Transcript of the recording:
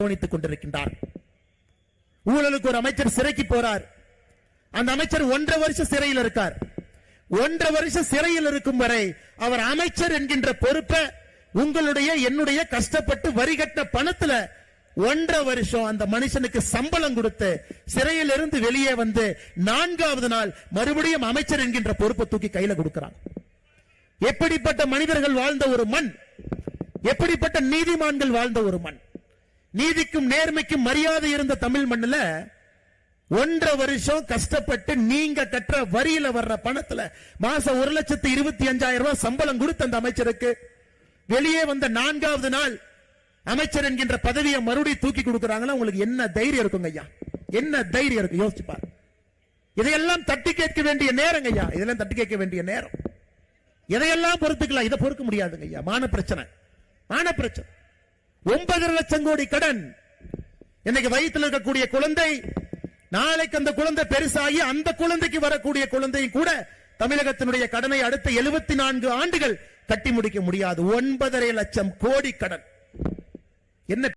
கவனித்துக் கொண்டிருக்கின்றார். ஊழலுக்கு ஒரு அமைச்சர் சிறைக்கு போறார். அந்த அமைச்சர் ஒன்றரை வருஷம் சிறையில் இருக்கார். ஒன்றரை வருஷம் சிறையில் இருக்கும் வரை அவர் அமைச்சர் என்கின்ற பொறுப்பை உங்களுடைய என்னுடைய கஷ்டப்பட்டு வரிகட்ட பணத்துல ஒன்றரை வருஷம் அந்த மனுஷனுக்கு சம்பளம் கொடுத்து சிறையில் இருந்து வெளியே வந்து நான்காவது நாள் மறுபடியும் அமைச்சர் என்கின்ற பொறுப்பை தூக்கி கையில கொடுக்கிறான் எப்படிப்பட்ட மனிதர்கள் வாழ்ந்த ஒரு மண்? எப்படிப்பட்ட நீதிமான்கள் வாழ்ந்த ஒரு மண்? நீதிக்கும் நேர்மைக்கும் மரியாதை இருந்த தமிழ் மண்ணுல ஒன்றரை வருஷம் கஷ்டப்பட்டு நீங்க கட்டுற வரியில வர்ற பணத்துல மாசம் ஒரு லட்சத்து இருபத்தி அஞ்சாயிரம் ரூபாய் சம்பளம் கொடுத்த அந்த அமைச்சருக்கு. வெளியே வந்த நான்காவது நாள் அமைச்சர் என்கின்ற பதவியை மறுபடியும் தூக்கி கொடுக்கறாங்கன்னா உங்களுக்கு என்ன தைரியம் இருக்குங்க ஐயா? என்ன தைரியம் இருக்கு? யோசிச்சு பாரு இதையெல்லாம் தட்டி கேட்க வேண்டிய நேரங்க ஐயா? இதெல்லாம் தட்டி கேட்க வேண்டிய நேரம். எதையெல்லாம் பொறுத்துக்கலாம். இதை பொறுக்க முடியாதுங்க ஐயா. மான பிரச்சனை. மான பிரச்சனை. ஒன்பதரை லட்சம் கோடி கடன். இன்னைக்கு வயிற்றில் இருக்கக்கூடிய குழந்தை நாளைக்கு அந்த குழந்தை பெருசாகி அந்த குழந்தைக்கு வரக்கூடிய குழந்தையும் கூட தமிழகத்தினுடைய கடனை அடுத்த எழுபத்தி நான்கு ஆண்டுகள் கட்டி முடிக்க முடியாது. ஒன்பதரை லட்சம் கோடி கடன். என்ன